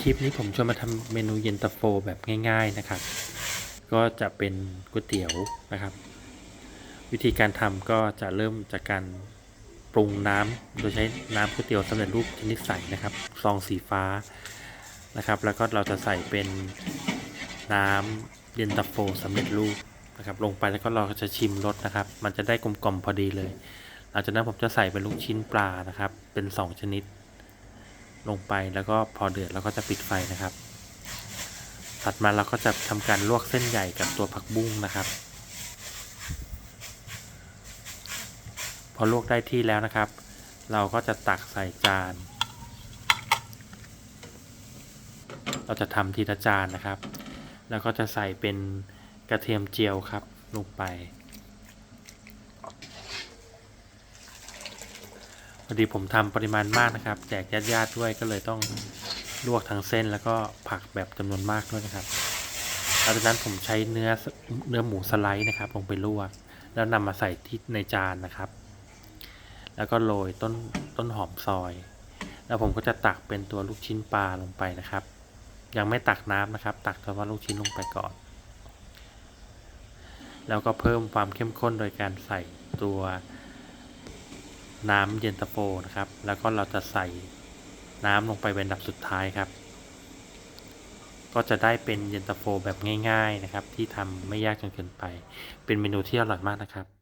คลิปนี้ผมชวนมาทำเมนูเย็นตาโฟแบบง่าย ๆนะครับ ก็จะเป็นก๋วยเตี๋ยวนะครับ วิธีการทำก็จะเริ่มจากการปรุงน้ำโดยใช้น้ำก๋วยเตี๋ยวสำเร็จรูปชนิดใสนะครับซองสีฟ้านะครับ แล้วก็เราจะใส่เป็นน้ำเย็นตาโฟสำเร็จรูปนะครับ ลงไปแล้วก็เราจะชิมรสนะครับ มันจะได้กลมกล่อมพอดีเลย หลังจากนั้นผมจะใส่เป็นลูกชิ้นปลานะครับ เป็น 2 ชนิด ลงไปแล้วก็พอเดือดเราก็จะปิดไฟนะครับ ถัดมาเราก็จะทำการลวกเส้นใหญ่กับตัวผักบุ้งนะครับ พอลวกได้ที่แล้วนะครับ เราก็จะตักใส่จาน เราจะทำทีละจานนะครับ แล้วก็จะใส่เป็นกระเทียมเจียวครับลงไป พอดีผมทำปริมาณมากนะครับ แจกญาติๆด้วยก็เลยต้องลวกทั้งเส้นแล้วก็ผักแบบจำนวนมากด้วยนะครับหลังจากนั้นผมใช้เนื้อเนื้อหมูสไลด์นะครับลงไปลวก แล้วนำมาใส่ที่ในจานนะครับ แล้วก็โรยต้นต้นหอมซอย แล้วผมก็จะตักเป็นตัวลูกชิ้นปลาลงไปนะครับ ยังไม่ตักน้ำนะครับ ตักเฉพาะลูกชิ้นลงไปก่อน แล้วก็เพิ่มความเข้มข้นโดยการใส่ตัว น้ำเย็นตาโฟนะครับ แล้วก็เราจะใส่น้ำลงไปเป็นดับสุดท้ายครับ ก็จะได้เป็นเย็นตาโฟแบบง่าย ๆนะครับ ที่ทำไม่ยากจนเกินไป เป็นเมนูที่อร่อยมากนะครับ